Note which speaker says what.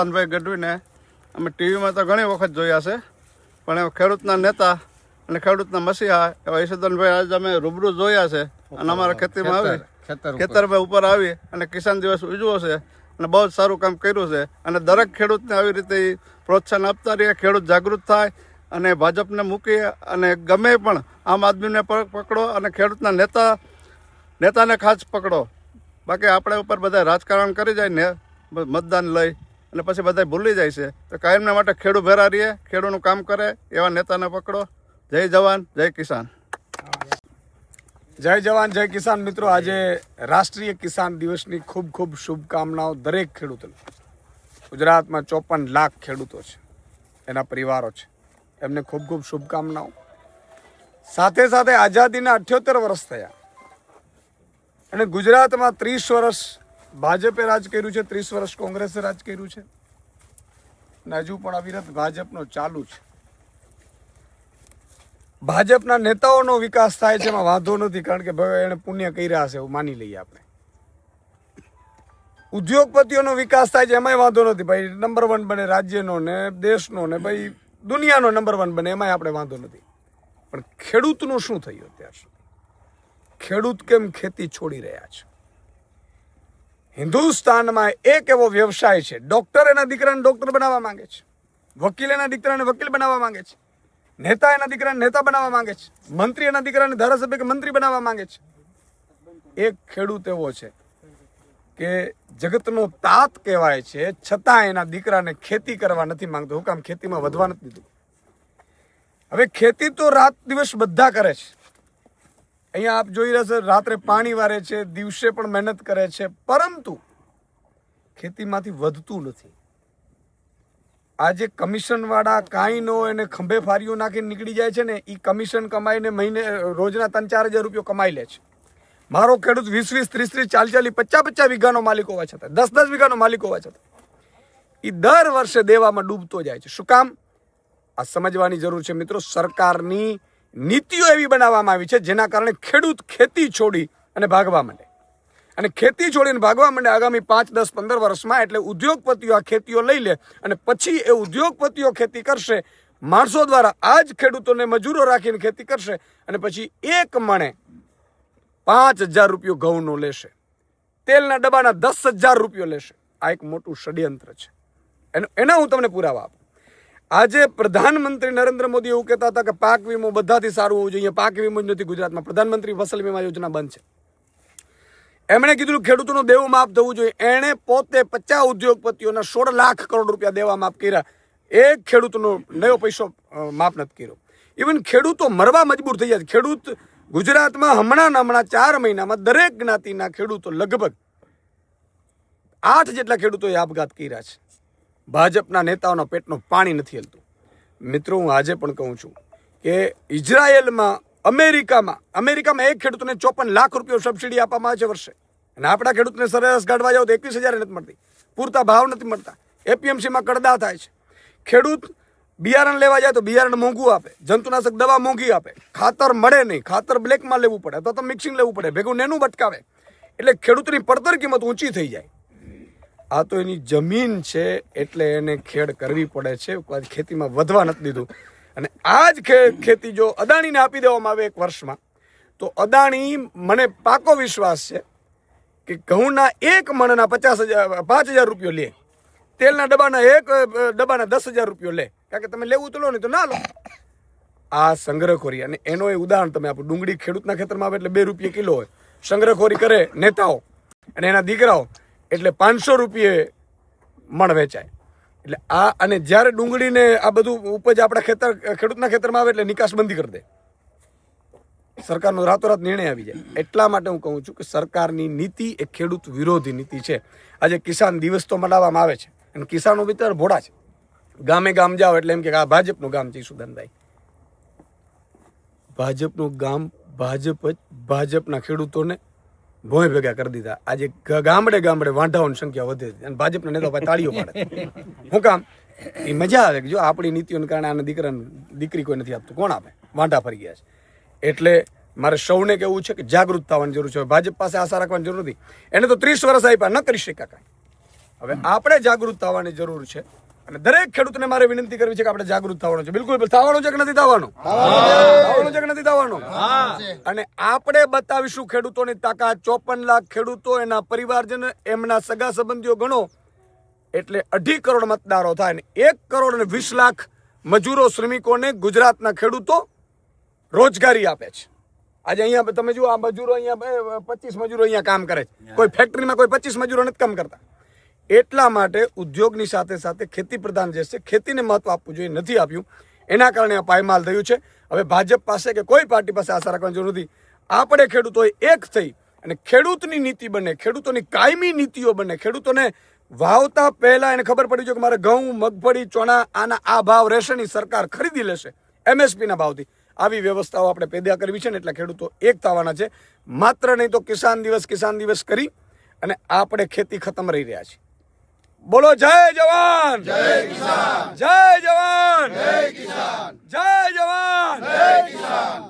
Speaker 1: યશોદાનભાઈ ગઢવીને અમે ટીવીમાં તો ઘણી વખત જોયા છે પણ એ ખેડૂતના નેતા અને ખેડૂતના મસીહા એવા યશોદાનભાઈ આજે અમે રૂબરૂ જોયા છે અને અમારા ખેતીમાં આવી.
Speaker 2: ખેતરભાઈ ઉપર.
Speaker 1: ખેતરમાં ઉપર આવી અને કિસાન દિવસ ઉજવો છે અને બહુ જ સારું કામ કર્યું છે. અને દરેક ખેડૂતને આવી રીતે પ્રોત્સાહન આપતા રહીએ ખેડૂત જાગૃત થાય અને ભાજપને મૂકી અને ગમે પણ આમ આદમીને પકડો અને ખેડૂતના નેતા નેતાને ખાસ પકડો. બાકી આપણે ઉપર બધા રાજકારણ કરી જાય ને મતદાન લઈ અને પછી બધા ભૂલી જાય છે. તો કાયમના માટે ખેડૂત ભેરા રહીએ, ખેડૂતનું કામ કરે, એવા નેતાને પકડો. જય જવાન, જય કિસાન.
Speaker 3: જય જવાન, જય કિસાન. મિત્રો, આજે રાષ્ટ્રીય કિસાન દિવસની ખૂબ ખૂબ શુભકામનાઓ દરેક ખેડૂતોને. ગુજરાતમાં ચોપન લાખ ખેડૂતો છે. એના પરિવારો છે. એમને ખૂબ ખૂબ શુભકામનાઓ. સાથે સાથે આઝાદીના અઠ્યોતેર વર્ષ થયા. અને ગુજરાતમાં ત્રીસ વર્ષ ભાજપે રાજ કર્યું છે, ત્રીસ વર્ષ કોંગ્રેસે રાજ કર્યું છે. ને હજુ પણ અવિરત ભાજપનો ચાલુ છે. ભાજપના નેતાઓનો વિકાસ થાય છે, એમાં વાંધો નથી, કારણ કે ભાઈ એને પુણ્ય કર્યા છે એવું માની લઈએ આપણે. ઉદ્યોગપતિઓનો વિકાસ થાય છે, એમાંય વાંધો નથી, ભાઈ નંબર વન બને રાજ્યનો ને દેશનો ને, ભાઈ, દુનિયાનો નંબર વન બને, એમાંય આપણે વાંધો નથી. પણ ખેડૂતનું શું થયું અત્યાર સુધી? ખેડૂત કેમ ખેતી છોડી રહ્યા છે? હિન્દુસ્તાનમાં એક એવો વ્યવસાય છે. ડોક્ટર એના દીકરાને ડોક્ટર બનાવવા માંગે છે. વકીલ એના દીકરાને વકીલ બનાવવા માંગે છે. નેતા એના દીકરાને નેતા બનાવવા માંગે છે. મંત્રી એના દીકરાને ધારાસભ્ય કે મંત્રી બનાવવા માંગે છે. એક ખેડૂત એવો છે કે જગતનો તાત કહેવાય છે, છતાં એના દીકરાને ખેતી કરવા નથી માંગતો. હું કામ ખેતીમાં વધવા નથી દીધું. હવે ખેતી તો રાત દિવસ બધા કરે છે. અહીંયા આપ જોઈ રહ્યા છે, રાત્રે પાણી વારે છે, દિવસે પણ મહેનત કરે છે, પરંતુ ખેતીમાંથી વધતું નથી. આજે કમિશનવાળા કાંઈનો કાંઈ એને ખંભે ફારીઓ નાખીને નીકળી જાય છે ને એ કમિશન કમાઈને મહિને, રોજના ત્રણ ચાર હજાર રૂપિયો કમાઈ લે છે. મારો ખેડૂત વીસ વીસ ત્રીસ ત્રીસ ચાલી ચાલી પચાસ પચાસ વીઘાનો માલિક હોવા છતાં દસ દસ વીઘાનો માલિક હોવા છતાં એ દર વર્ષે દેવામાં ડૂબતો જાય છે. શું કામ? આ સમજવાની જરૂર છે મિત્રો, સરકારની નીતિઓ એવી બનાવવામાં આવી છે જેના કારણે ખેડૂત ખેતી છોડી અને ભાગવા માંડે. અને ખેતી છોડીને ભાગવા માંડે આગામી પાંચ, દસ, પંદર વર્ષમાં એટલે ઉદ્યોગપતિઓ આ ખેતીઓ લઈ લે અને પછી એ ઉદ્યોગપતિઓ ખેતી કરશે, માણસો દ્વારા આ જ ખેડૂતોને મજૂરો રાખીને ખેતી કરશે અને પછી એક મણે પાંચ હજાર રૂપિયો ઘઉંનો લેશે. તેલના ડબ્બાના દસ હજાર રૂપિયો લેશે. આ એક મોટું ષડયંત્ર છે. એનો, એના હું તમને પુરાવા આપું. આજે પ્રધાનમંત્રી નરેન્દ્ર મોદી એવું કહેતા હતા કે પાક વીમો બધાથી સારું હોવું જોઈએ. પાક વીમો જ નથી ગુજરાતમાં. પ્રધાનમંત્રી ફસલ વીમા યોજના બંધ છે. એમણે કીધું ખેડૂતોનો દેવો માફ થવું જોઈએ. એણે પોતે પચાસ ઉદ્યોગપતિઓના સોળ લાખ કરોડ રૂપિયા દેવા માફ કર્યા. એક ખેડૂતનો નવો પૈસો માફ નથી કર્યો. ઇવન ખેડૂતો મરવા મજબૂર થઈ જાય ખેડૂત ગુજરાતમાં હમણાં હમણાં ચાર મહિનામાં દરેક જ્ઞાતિના ખેડૂતો લગભગ આઠ જેટલા ખેડૂતોએ આપઘાત કર્યા છે. ભાજપના નેતાઓના પેટનું પાણી નથી હલતું. મિત્રો, હું આજે પણ કહું છું કે ઇઝરાયેલમાં અમેરિકામાં અમેરિકામાં એક ખેડૂતને ચોપન લાખ રૂપિયા સબસિડી આપવામાં આવે છે વર્ષે. અને આપણા ખેડૂતને સરેરાશ કાઢવા જાવ તો એકવીસ હજાર નથી મળતી. પૂરતા ભાવ નથી મળતા. એપીએમસીમાં કડદા થાય છે. ખેડૂત બિયારણ લેવા જાય તો બિયારણ મોંઘું આપે. જંતુનાશક દવા મોંઘી આપે. ખાતર મળે નહીં. ખાતર બ્લેકમાં લેવું પડે અથવા તો મિક્સિંગ લેવું પડે. ભેગું નેનું બટકાવે. એટલે ખેડૂતની પડતર કિંમત ઊંચી થઈ જાય. આ તો એની જમીન છે એટલે એને ખેડ કરવી પડે છે. ખેતીમાં વધવા નથી દીધું. અને આ જ ખેતી જો અદાણીને આપી દેવામાં આવે એક વર્ષમાં, તો અદાણી મને પાકો વિશ્વાસ છે કે ઘઉંના એક મણના પચાસ હજાર, પાંચ હજાર રૂપિયો લે. તેલના ડબ્બાના એક, ડબ્બાના દસ હજાર રૂપિયો લે. કારણ કે તમે લેવું તો લો નહીં તો ના લો. આ સંગ્રહખોરી, અને એનો એ ઉદાહરણ તમે આપો. ડુંગળી ખેડૂતના ખેતરમાં આવે એટલે બે રૂપિયા કિલો હોય. સંગ્રહખોરી કરે નેતાઓ, અને એના દીકરાઓ એટલે પાંચસો રૂપિયે મણ વેચાય. એટલે આ અને જ્યારે ડુંગળીને આ બધું ઉપજ આપણા ખેતર, ખેડૂતના ખેતરમાં આવે એટલે નિકાસ બંધી કરી દે. સરકારનો રાતોરાત નિર્ણય આવી જાય. એટલા માટે હું કહું છું કે સરકારની નીતિ એ ખેડૂત વિરોધી નીતિ છે. આજે કિસાન દિવસ તો મનાવવામાં આવે છે. અને કિસાનો બિચાર ભોળા છે. ગામે ગામ જાઓ એટલે એમ કે આ ભાજપનું ગામ છે સુદાનભાઈ. ભાજપનું ગામ ભાજપ જ ભાજપના ખેડૂતોને ભોંય ભેગા કરી દીધા. આજે ગામડે ગામડે વાંઢાઓની સંખ્યા વધે અને ભાજપના નેતા ભાઈ તાળીઓ પાડે હું કામ? એ મજા આવે કે જો આપણી નીતિઓને કારણે આના દીકરાને દીકરી કોઈ નથી આપતું. કોણ આપે? વાંઢા ફરી ગયા છે. એટલે મારે સૌને કેવું છે કે જાગૃત થવાની જરૂર છે. ભાજપ પાસે આશા રાખવાની જરૂર નથી. એને તો ત્રીસ વર્ષ આપ્યા. ન કરી શક્યા કાંઈ. હવે આપણે જાગૃત થવાની જરૂર છે. અને દરેક ખેડૂતને મારે વિનંતી કરવી છે કે આપણે જાગૃત થવાનું છે. બિલકુલ થવાનું છે કે નથી થવાનું? થવાનું છે કે નથી થવાનું? અને આપણે બતાવીશું ખેડૂતોની તાકાત. ચોપન લાખ ખેડૂતો એના પરિવારજન એમના સગા સંબંધીઓ ગણો એટલે અઢી કરોડ મતદારો થાય અને એક કરોડ અને વીસ લાખ મજૂરો શ્રમિકોને ગુજરાતના ખેડૂતો રોજગારી આપે છે. આજે અહીંયા તમે જુઓ આ મજૂરો અહીંયા પચીસ મજૂરો અહીંયા કામ કરે છે. કોઈ ફેક્ટરીમાં કોઈ પચીસ મજૂરો નથી કામ કરતા. એટલા માટે ઉદ્યોગની સાથે સાથે ખેતી પ્રધાન જે છે, ખેતીને મહત્વ આપવું જોઈએ, નથી આપ્યું. એના કારણે આ પાયમાલ થયું છે. હવે ભાજપ પાસે કે કોઈ પાર્ટી પાસે આશા રાખવાની જરૂર નથી. આપણે ખેડૂતોએ એક થઈ અને ખેડૂતની નીતિ બને, ખેડૂતોની કાયમી નીતિઓ બને, ખેડૂતોને વાવતા પહેલાં એને ખબર પડી જોઈએ કે મારે ઘઉં, મગફળી, ચોણા, આના આ ભાવ રહેશે નહીં, સરકાર ખરીદી લેશે એમએસપીના ભાવથી. આવી વ્યવસ્થાઓ આપણે પેદા કરવી છે ને એટલે ખેડૂતો એક થવાના છે. માત્ર નહીં તો કિસાન દિવસ કિસાન દિવસ કરી અને આપણે ખેતી ખતમ રહી રહ્યા છીએ. બોલો જય જવાન. જય કિસાન. જય જવાન. જય કિસાન. જય જવાન. જય કિસાન.